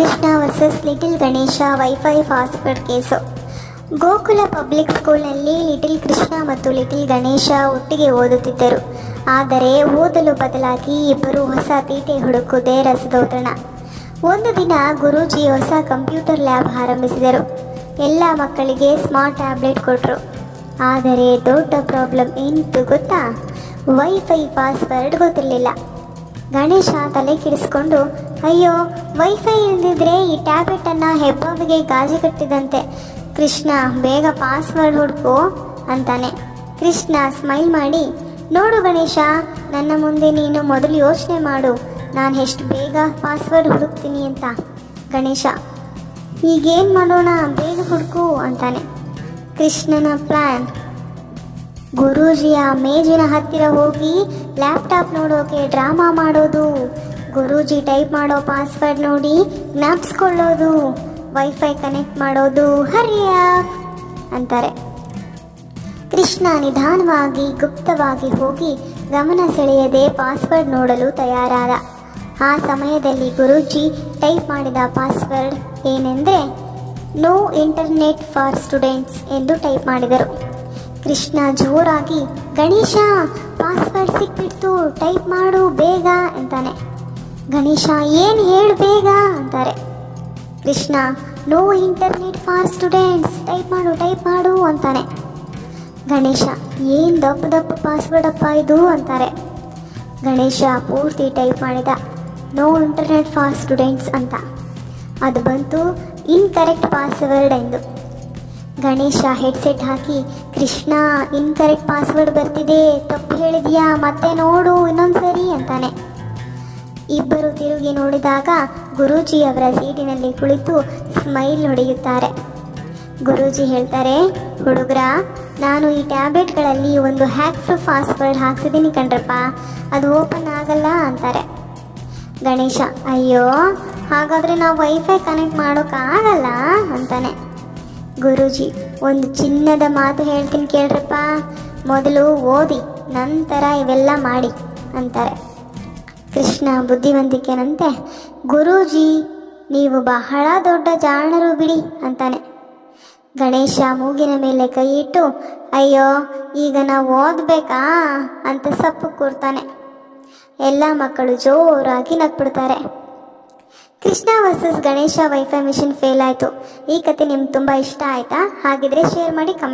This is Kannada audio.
Krishna versus little Ganesha wifi password case. Gokula public ಸ್ಕೂಲ್ನಲ್ಲಿ ಲಿಟಿಲ್ ಕೃಷ್ಣ ಮತ್ತು ಲಿಟಿಲ್ ಗಣೇಶ ಒಟ್ಟಿಗೆ ಓದುತ್ತಿದ್ದರು. ಆದರೆ ಓದಲು ಬದಲಾಗಿ ಇಬ್ಬರು ಹೊಸ ತೀಟೆ ಹುಡುಕುವುದೇ ರಸದೌತಣ. ಒಂದು ದಿನ ಗುರೂಜಿ ಹೊಸ ಕಂಪ್ಯೂಟರ್ ಲ್ಯಾಬ್ ಆರಂಭಿಸಿದರು. ಎಲ್ಲ ಮಕ್ಕಳಿಗೆ ಸ್ಮಾರ್ಟ್ ಟ್ಯಾಬ್ಲೆಟ್ ಕೊಟ್ಟರು ಆದರೆ ದೊಡ್ಡ ಪ್ರಾಬ್ಲಮ್ ಏನಿತ್ತು ಗೊತ್ತಾ? ವೈಫೈ ಪಾಸ್ವರ್ಡ್ ಗೊತ್ತಿರಲಿಲ್ಲ. ಗಣೇಶ ತಲೆ ಕೆಡಿಸ್ಕೊಂಡು ಅಯ್ಯೋ ವೈಫೈ ಇಲ್ದಿದ್ರೆ ಈ ಟ್ಯಾಬ್ಲೆಟನ್ನು ಹೆಬ್ಬಾವಿಗೆ ಗಾಜು ಕಟ್ಟಿದಂತೆ. ಕೃಷ್ಣ, ಬೇಗ ಪಾಸ್ವರ್ಡ್ ಹುಡುಕು ಅಂತಾನೆ. ಕೃಷ್ಣ ಸ್ಮೈಲ್ ಮಾಡಿ, ನೋಡು ಗಣೇಶ, ನನ್ನ ಮುಂದೆ ನೀನು ಮೊದಲು ಯೋಚನೆ ಮಾಡು. ನಾನು ಎಷ್ಟು ಬೇಗ ಪಾಸ್ವರ್ಡ್ ಹುಡುಕ್ತೀನಿ ಅಂತ. ಗಣೇಶ, ಈಗೇನು ಮಾಡೋಣ? ಬೇಗ ಹುಡುಕು ಅಂತಾನೆ. ಕೃಷ್ಣನ ಪ್ಲ್ಯಾನ್ ಗುರೂಜಿಯ ಮೇಜಿನ ಹತ್ತಿರ ಹೋಗಿ ಲ್ಯಾಪ್ಟಾಪ್ ನೋಡೋಕೆ ಡ್ರಾಮಾ ಮಾಡೋದು. ಗುರೂಜಿ ಟೈಪ್ ಮಾಡೋ ಪಾಸ್ವರ್ಡ್ ನೋಡಿ ಜ್ಞಾಪಿಸ್ಕೊಳ್ಳೋದು. ವೈಫೈ ಕನೆಕ್ಟ್ ಮಾಡೋದು ಹರಿಯ ಅಂತಾರೆ. ಕೃಷ್ಣ ನಿಧಾನವಾಗಿ ಗುಪ್ತವಾಗಿ ಹೋಗಿ ಗಮನ ಸೆಳೆಯದೆ ಪಾಸ್ವರ್ಡ್ ನೋಡಲು ತಯಾರಾದ. ಆ ಸಮಯದಲ್ಲಿ ಗುರೂಜಿ ಟೈಪ್ ಮಾಡಿದ ಪಾಸ್ವರ್ಡ್ ಏನೆಂದರೆ ನೋ ಇಂಟರ್ನೆಟ್ ಫಾರ್ ಸ್ಟೂಡೆಂಟ್ಸ್ ಎಂದು ಟೈಪ್ ಮಾಡಿದರು. ಕೃಷ್ಣ ಜೋರಾಗಿ, ಗಣೇಶ ಪಾಸ್ವರ್ಡ್ ಸಿಕ್ಬಿಡ್ತು, ಟೈಪ್ ಮಾಡು, ಬೇಗ ಅಂತಾನೆ. ಗಣೇಶ ಏನು ಹೇಳು ಬೇಗ ಅಂತಾರೆ. Krishna no internet for students type ಮಾಡು ಟೈಪ್ ಮಾಡು ಅಂತಾನೆ. ಗಣೇಶ, ಏನು ದಪ್ಪ ದಪ್ಪ ಪಾಸ್ವರ್ಡ್ ಅಪ್ಪ ಇದು? ಅಂತಾರೆ. ಗಣೇಶ ಪೂರ್ತಿ ಟೈಪ್ ಮಾಡಿದ ನೋ ಇಂಟರ್ನೆಟ್ ಫಾರ್ ಸ್ಟೂಡೆಂಟ್ಸ್ ಅಂತ. ಅದು ಬಂತು ಇನ್ಕರೆಕ್ಟ್ ಪಾಸ್ವರ್ಡ್ ಎಂದು. ಗಣೇಶ ಹೆಡ್ಸೆಟ್ ಹಾಕಿ, ಕೃಷ್ಣ ಇನ್ಕರೆಕ್ಟ್ ಪಾಸ್ವರ್ಡ್ ಬರ್ತಿದೆ. ತಪ್ಪು ಹೇಳಿದ್ಯಾ? ಮತ್ತೆ ನೋಡು ಇನ್ನೊಂದು ಸರಿ ಅಂತಾನೆ. ಇಬ್ಬರು ತಿರುಗಿ ನೋಡಿದಾಗ ಗುರೂಜಿಯವರ ಸೀಟಿನಲ್ಲಿ ಕುಳಿತು ಸ್ಮೈಲ್ ಹೊಡೆಯುತ್ತಾರೆ. ಗುರೂಜಿ ಹೇಳ್ತಾರೆ, ಹುಡುಗರ, ನಾನು ಈ ಟ್ಯಾಬ್ಲೆಟ್ಗಳಲ್ಲಿ ಒಂದು ಹ್ಯಾಕ್ ಟು ಪಾಸ್ವರ್ಡ್ ಹಾಕ್ಸಿದ್ದೀನಿ ಕಣ್ರಪ್ಪ. ಅದು ಓಪನ್ ಆಗಲ್ಲ ಅಂತಾರೆ. ಗಣೇಶ, ಅಯ್ಯೋ, ಹಾಗಾದರೆ ನಾವು ವೈಫೈ ಕನೆಕ್ಟ್ ಮಾಡೋಕ್ಕಾಗಲ್ಲ ಅಂತಾನೆ. ಗುರೂಜಿ, ಒಂದು ಚಿನ್ನದ ಮಾತು ಹೇಳ್ತೀನಿ ಕೇಳ್ರಪ್ಪ. ಮೊದಲು ಓದಿ, ನಂತರ ಇವೆಲ್ಲ ಮಾಡಿ, ಅಂತಾರೆ. ಕೃಷ್ಣ ಬುದ್ಧಿವಂತಿಕೆನಂತೆ, ಗುರೂಜಿ, ನೀವು ಬಹಳ ದೊಡ್ಡ ಜಾಣರು ಬಿಡಿ, ಅಂತಾನೆ. ಗಣೇಶ ಮೂಗಿನ ಮೇಲೆ ಕೈ ಇಟ್ಟು ಅಯ್ಯೋ, ಈಗ ನಾವು ಓದಬೇಕಾ? ಅಂತ ಸಪ್ಪು ಕೂರ್ತಾನೆ. ಎಲ್ಲ ಮಕ್ಕಳು ಜೋರಾಗಿ ನಗ್ಬಿಡ್ತಾರೆ. Krishna versus Ganesha wifi mission fail ಆಯಿತು. ಈ ಕತೆ ನಿಮ್ಗೆ ತುಂಬ ಇಷ್ಟ ಆಯಿತಾ? ಹಾಗಿದ್ರೆ ಶೇರ್ ಮಾಡಿ ಕಮೆಂಟ್